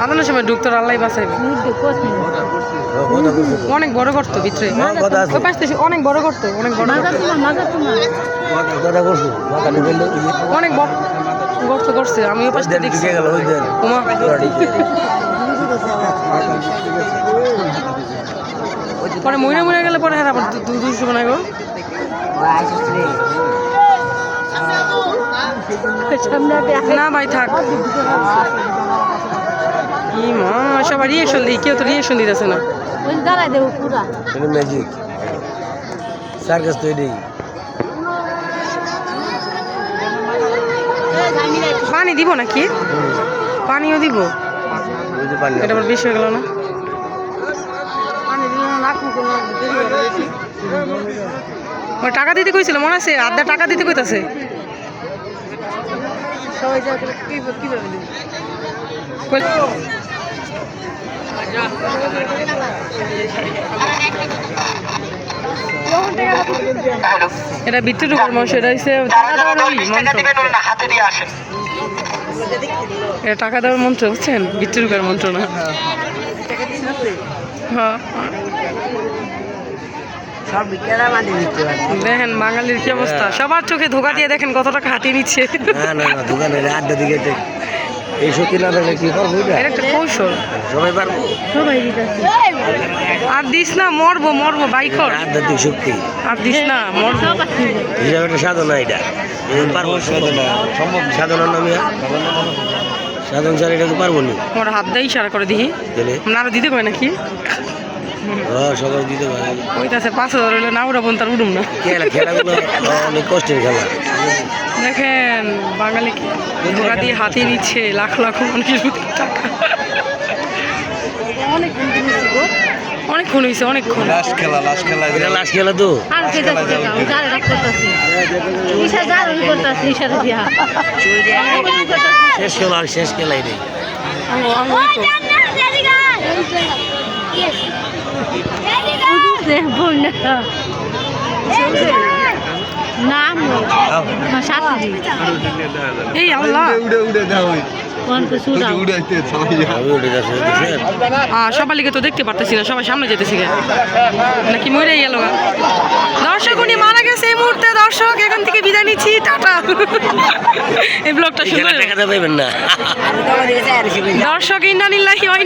আদানোর সময় ঢুকতো আল্লাহ বাঁচাইবে। অনেক বড় করতো ভিতরে। ওই পাশ থেকে অনেক বড় করতো অনেক বড় অনেক বড় গর্ত করছে। আমি ওই পাশ থেকে দেখছি ঢুকে গেল ওই দেন ওমা পরে মরে মরে গেলে পরে হ্যাঁ আবার দু- দু দুশো মনে গো। না ভাই থাক। ই মা সবার রিয়েকশন দিই কেউ তো রিয়েকশন দিতেছে না। ম্যাজিক সার্কাস পানি দিব নাকি? পানিও দিব। এটা আবার বেশি হয়ে গেল না? টাকা দিতে কইছিল মনে আছে? আধা টাকা দিতে কইতাছে। কই- এটা বিট্টু ঢুকার মাংস এটা হচ্ছে টাকা দেওয়ার ওই মন্ত্র এটা টাকা দেওয়ার মন্ত্র বুঝছেন? বিট্টু ঢুকার মন্ত্র না। হ্যাঁ। দেখেন বাঙালির কি অবস্থা? সবার চোখে ধোকা দিয়ে দেখেন কত টাকা হাতিয়ে নিচ্ছে। না না না দোকানে আড্ডা দিকে কি করব এটা? এটা একটা কৌশল। সবাই পারব। আর দিস না মরবো মরবো বাইকর আধ্যাত্মিক শক্তি আর দিস না মরবো। একটা সাধনা এটা। এই পারব সাধনা সম্ভব সাধনার নামে সাধন স্যার এটা তো পারব নি। হাত দিয়ে ইশারা করে দিহি। তাহলে আমরা দিতে কয় নাকি? সবাই দিতে পারে। পাঁচ হাজার হইলে না উড়ুম না। খেলা খেলাগুলো অনেক কষ্টের খেলা। দেখেন বাঙালি দিয়ে হাতিয়ে নিচ্ছে লাখ লাখ মানুষের টাকা। অনেকক্ষণ হয়েছে অনেকক্ষণ লাস্ট খেলা লাস্ট খেলা এটা লাস্ট খেলা তো। শেষ খেলা আর শেষ খেলা এটাই আঙ্গো আঙ্গো এই তো। নাম আও, সাথী এই আল্লাহ উড়ে উড়ে দাও ওই কোন তো সবার লিগে তো দেখতে পারতেছি না সবাই সামনে যেতেছি। নাকি মরে গেল দর্শক উনি মারা গেছে এই মুহূর্তে। দর্শক এখান থেকে বিদায় নিচ্ছি। টাটা। এই ব্লগটা না। দর্শক ইন্নানিল্লাহি ওয়া